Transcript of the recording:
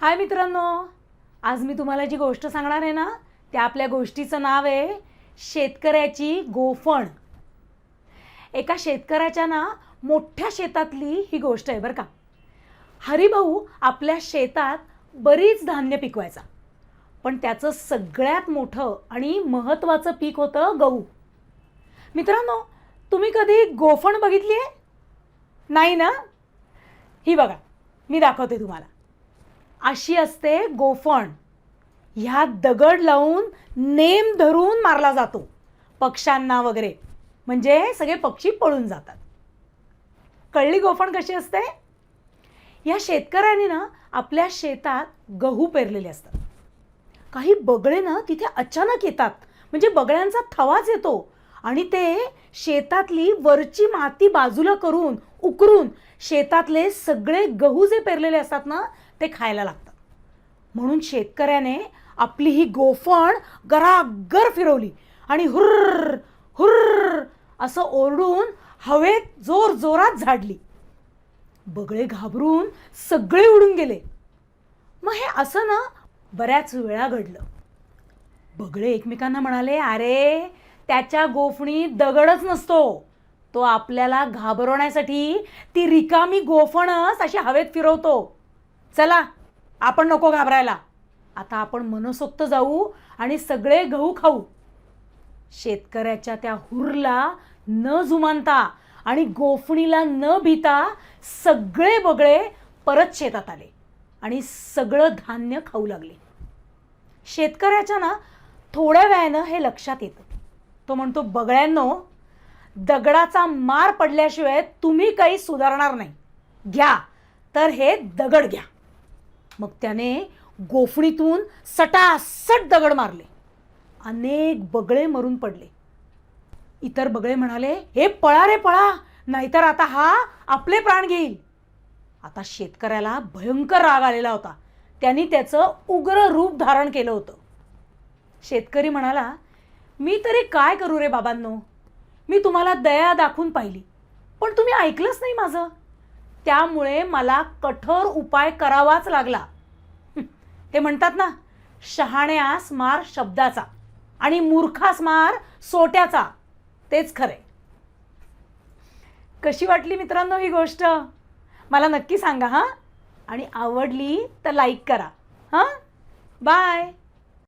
हाय मित्रांनो आज मी तुम्हाला जी गोष्ट सांगणार आहे ना त्या आपल्या गोष्टीचं नाव आहे शेतकऱ्याची गोफण. एका शेतकऱ्याच्या ना मोठ्या शेतातली ही गोष्ट आहे बरं का. हरिभाऊ आपल्या शेतात बरीच धान्य पिकवायचा. पण त्याचं सगळ्यात मोठं आणि महत्त्वाचं पीक होतं गहू. मित्रांनो तुम्ही कधी गोफण बघितली आहे नाही ना? ही बघा मी दाखवते तुम्हाला. अशी असते गोफण. ह्या दगड लावून नेम धरून मारला जातो. पक्ष्यांना वगैरे. म्हणजे सगळे पक्षी पळून जातात. कळली गोफण कशी असते? या शेतकऱ्याने ना आपल्या शेतात गहू पेरलेले असतात. काही बगळे ना तिथे अचानक येतात. म्हणजे बगळ्यांचा थवाच येतो. आणि ते शेतातली वरची माती बाजूला करून उकरून शेतातले सगळे गहू जे पेरलेले असतात ना ते खायला लागतात. म्हणून शेतकऱ्याने आपली ही गोफण गरागर फिरवली आणि हुर्र हुर्र असं ओरडून हवेत जोर जोरात झाडली. बगळे घाबरून सगळे उडून गेले. मग हे असं ना बऱ्याच वेळा घडलं. बगळे एकमेकांना म्हणाले अरे त्याच्या गोफणीत दगडच नसतो. तो आपल्याला घाबरवण्यासाठी ती रिकामी गोफणच अशी हवेत फिरवतो. चला आपण नको घाबरायला. आता आपण मनसोक्त जाऊ आणि सगळे गहू खाऊ. शेतकऱ्याच्या त्या हुरला न जुमानता आणि गोफणीला न भीता सगळे बगळे परत शेतात आले आणि सगळं धान्य खाऊ लागले. शेतकऱ्याच्या ना थोड्या वेळानं हे लक्षात येतं. तो म्हणतो बगळ्यांनो दगडाचा मार पडल्याशिवाय तुम्ही काही सुधारणार नाही. घ्या तर हे दगड घ्या. मग त्याने गोफणीतून सटासट दगड मारले. अनेक बगळे मरून पडले. इतर बगळे म्हणाले हे पळा रे पळा नाहीतर आता हा आपले प्राण घेईल. आता शेतकऱ्याला भयंकर राग आलेला होता. त्यांनी त्याचं उग्र रूप धारण केलं होतं. शेतकरी म्हणाला मी तरी काय करू रे बाबांनो? मी तुम्हाला दया दाखवून पाहिली. पण तुम्ही ऐकलंच नाही माझं. त्यामुळे मला कठोर उपाय करावाच लागला. ते म्हणतात ना शहाण्यास मार शब्दाचा आणि मूर्खास मार सोट्याचा. तेच खरे. कशी वाटली मित्रांनो ही गोष्ट? मला नक्की सांगा हां? आणि आवडली तर लाईक करा हां? बाय